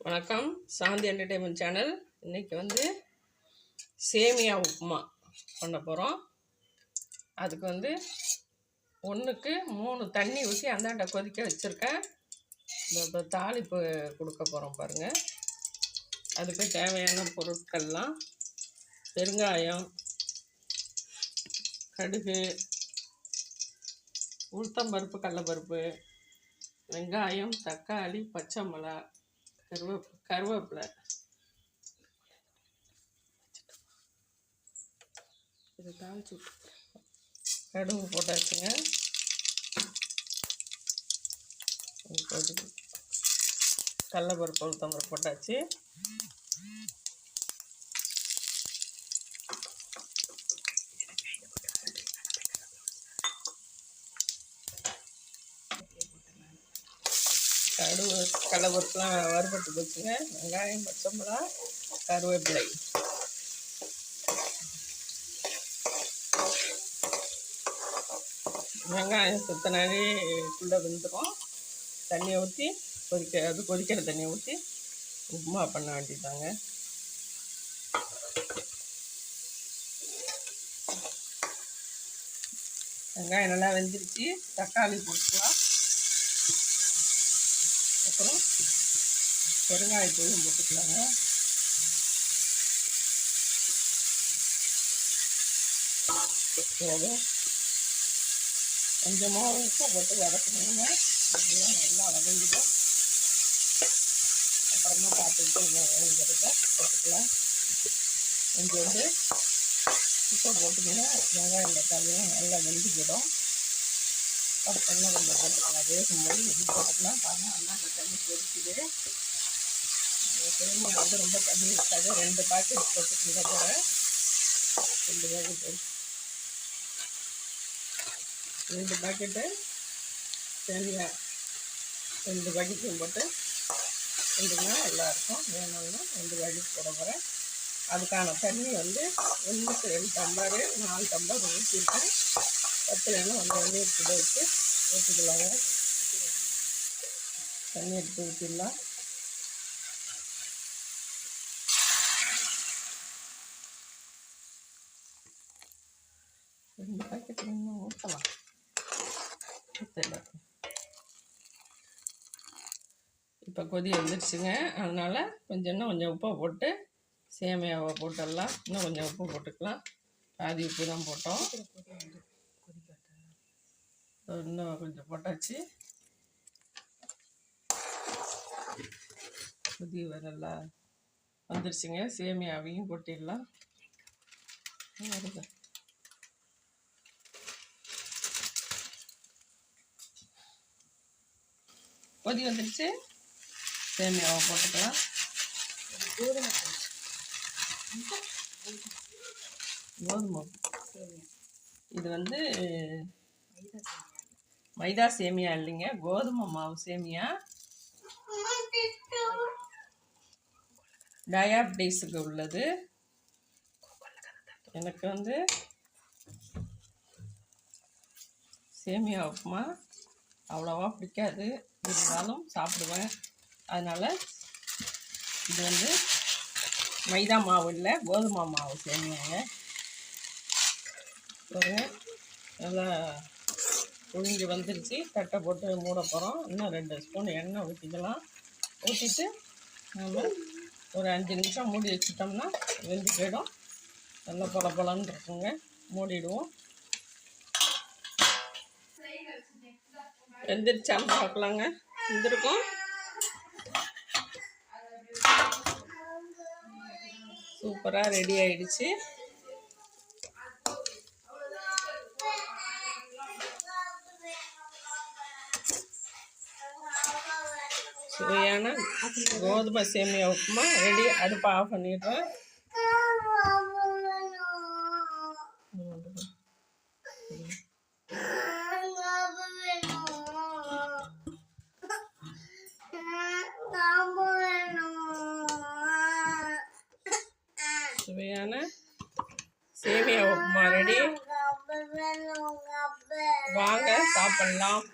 வணக்கம். சாந்தி entertainment channel இன்றைக்கி வந்து சேமியா உப்புமா பண்ண போகிறோம் அதுக்கு வந்து ஒன்றுக்கு மூணு தண்ணி ஊற்றி அந்தாண்ட கொதிக்க வச்சுருக்கேன். இந்த இப்போ தாளிப்பு கொடுக்க போகிறோம் பாருங்கள் அதுக்கு தேவையான பொருட்கள்லாம் பெருங்காயம் கடுகு உளுத்தம்பருப்பு கடலப்பருப்பு வெங்காயம் தக்காளி பச்சை மிளகா கருவேப்பிலை கருவேப்பிலை இது தாளிச்சு கடுகு போட்டாச்சுங்க இது போட்டு கடலப்பருப்பு உளுத்தம்பருப்பு போட்டாச்சு கடுகு கடலப்பருப்புலாம் வறுபட்டு போச்சுங்க. வெங்காயம் பச்சை மிளகா கருவேப்பிலை. வெங்காயம் சுத்தனாலே குள்ளே வெந்துடும் தண்ணியை ஊற்றி கொதிக்க அது கொதிக்கிற தண்ணியை ஊற்றி உப்புமா பண்ண வேண்டியதாங்க வெங்காயம் நல்லா வெந்துருச்சு. தக்காளி போட்டுக்கலாம். அப்புறம் பெருங்காயத்தூளும் போட்டுக்கலாங்க. போதும் கொஞ்சமாக உப்பு போட்டு வதக்கணுங்க. நல்லா வதங்கிடும். அப்புறமா பார்த்துட்டு வேணுங்கிறத போட்டுக்கலாம். கொஞ்சம் வந்து உப்பை போட்டிங்கன்னா வெங்காயம் தக்காளியும் நல்லா வெந்து போயிடும் தண்ணி நம்ம போட்டுக்கலாம் வேகும்போது எப்படி போட்டுக்கலாம் பாருங்கள் அண்ணா அந்த தண்ணி கொதிக்குது தேங்காய் வந்து ரொம்ப தண்ணி இருக்காது ரெண்டு பாக்கெட் போட்டுக்கிட்ட போகிறேன் ரெண்டு பாக்கெட்டு ரெண்டு பாக்கெட்டு தேங்காய் ரெண்டு பாக்கெட்டையும் போட்டு ரெண்டுனா எல்லாருக்கும் வேணும்னா ரெண்டு பாக்கெட் போட போகிறேன் அதுக்கான தண்ணி வந்து ஒன்றுக்கு ரெண்டு டம்ளரு நாலு டம்ளர் ஊற்றிருக்கேன் பத்து வேணும் அந்த தண்ணி எடுத்து வச்சு ஊற்றிக்கலாங்க தண்ணி எடுத்து ஊற்றிடலாம் ரெண்டு பாக்கெட் இன்னும் ஊற்றலாம் ஊற்றல இப்போ கொதி வந்துடுச்சுங்க. அதனால் கொஞ்சம் இன்னும் கொஞ்சம் உப்பை போட்டு சேமியாவை போட்டுடலாம் இன்னும் கொஞ்சம் உப்பு போட்டுக்கலாம். பாதி உப்பு தான் போட்டோம். இன்னும் கொஞ்சம் போட்டாச்சு. கொதி வரலா வந்துருச்சுங்க. சேமியாவையும் கொட்டிடலாம் வருது கொதி வந்துருச்சு. சேமியாவை போட்டுக்கலாம். கோதுமை. இது வந்து மைதா சேமியா இல்லைங்க கோதுமை மாவு சேமியா. டயாபிட்டிஸுக்கு உள்ளது. எனக்கு வந்து சேமியா உப்புமா அவ்வளோவா பிடிக்காது. இருந்தாலும் சாப்பிடுவேன். அதனால் இது வந்து மைதா மாவு இல்லை கோதுமை மாவு சேமியாங்க. ஒரு நல்லா புழிஞ்சு வந்துருச்சு. தட்டை போட்டு மூட போகிறோம் இன்னும் ரெண்டு ஸ்பூன் எண்ணெய் ஊற்றிக்கலாம் ஊற்றிட்டு நம்ம ஒரு அஞ்சு நிமிஷம் மூடி வச்சுட்டோம்னா வெந்து போயிடும். நல்லா பொல பொலன்னு இருக்குங்க. மூடிடுவோம். வெந்துருச்சான்னு பார்க்கலாங்க. வெந்திருக்கும். சூப்பராக ரெடி ஆயிடுச்சு. சுவையான கோதுமை சேமியா உப்புமா ரெடி. அடுப்பை ஆஃப் பண்ணிடுறேன். சுவையான சேமியா உப்புமா ரெடி. வாங்க சாப்பிடலாம்.